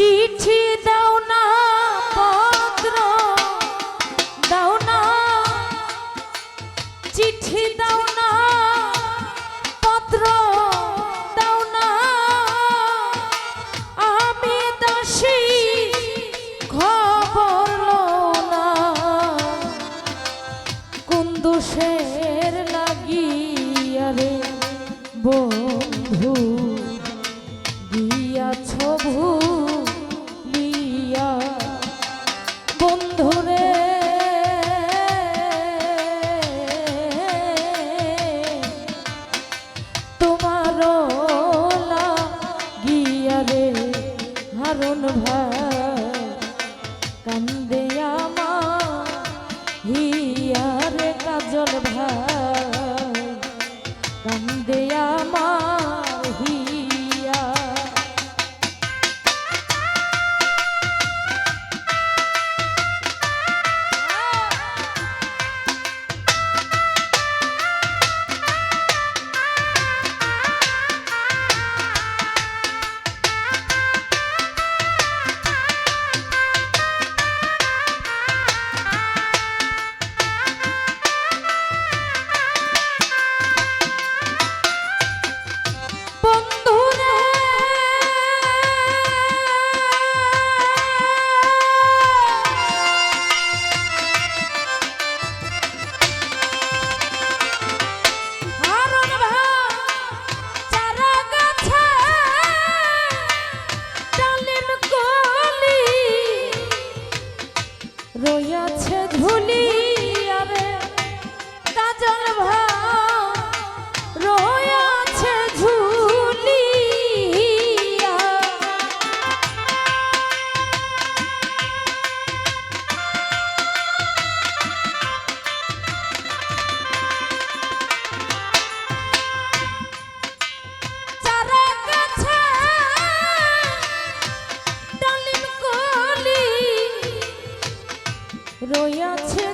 চিঠি দাও না পত্র, দাও না। চিঠি দাও না পত্র, দাও না। আমি দাসী, খবর না। কোন দোষের লাগিয়া বন্ধু, দিয়াছ ভূ হারণ ভাই কান্দে রইয়াছে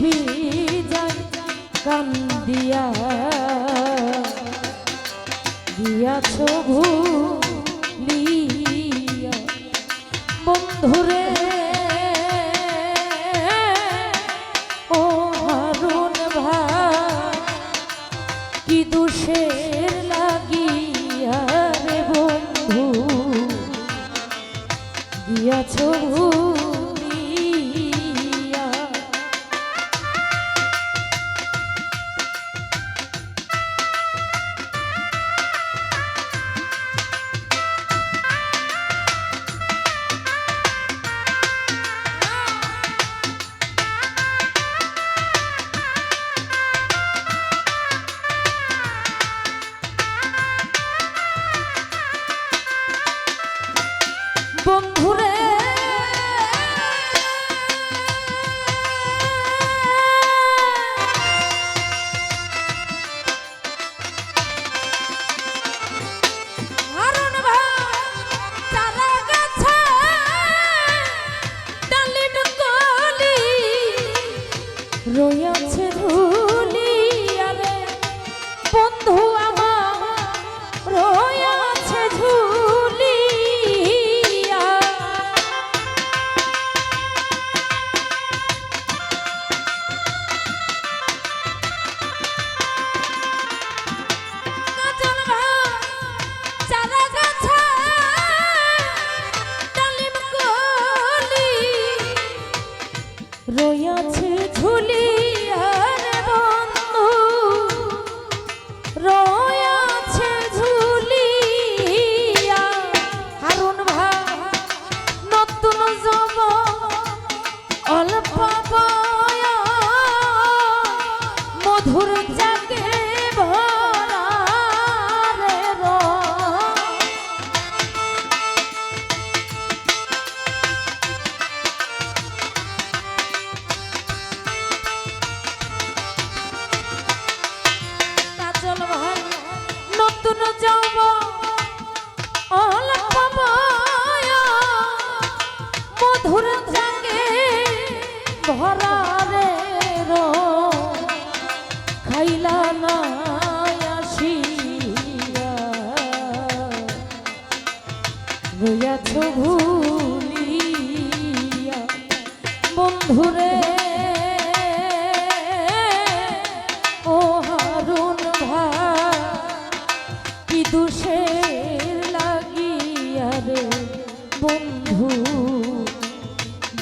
Me.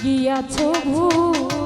গিয়াছ ভুলিয়া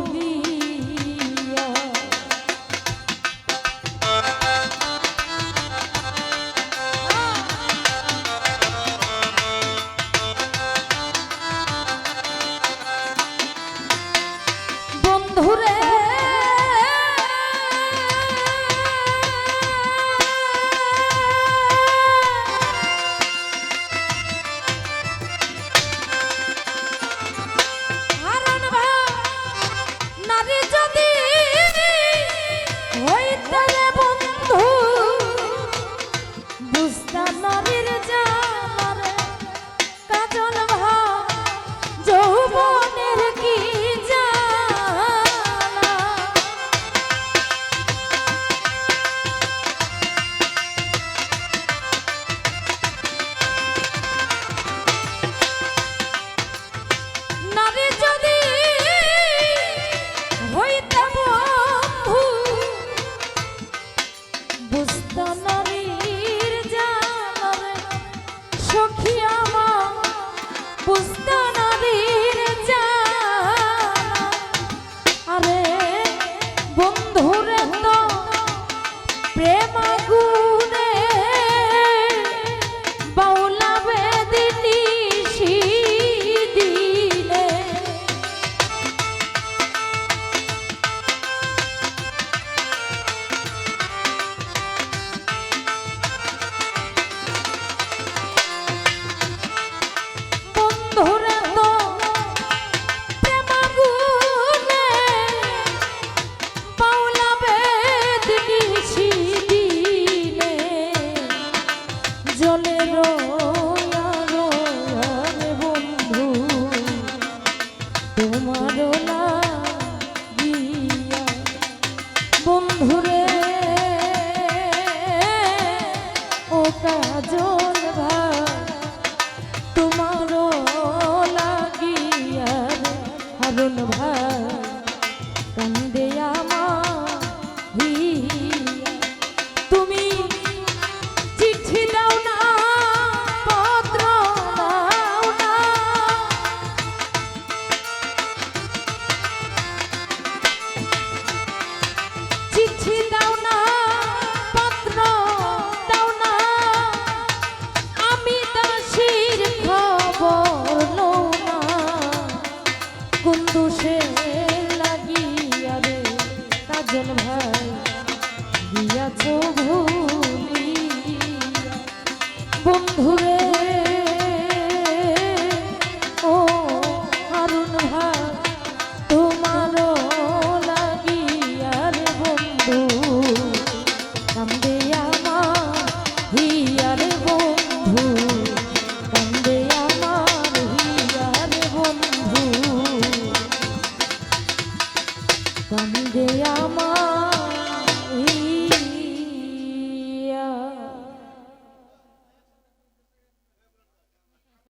Oh.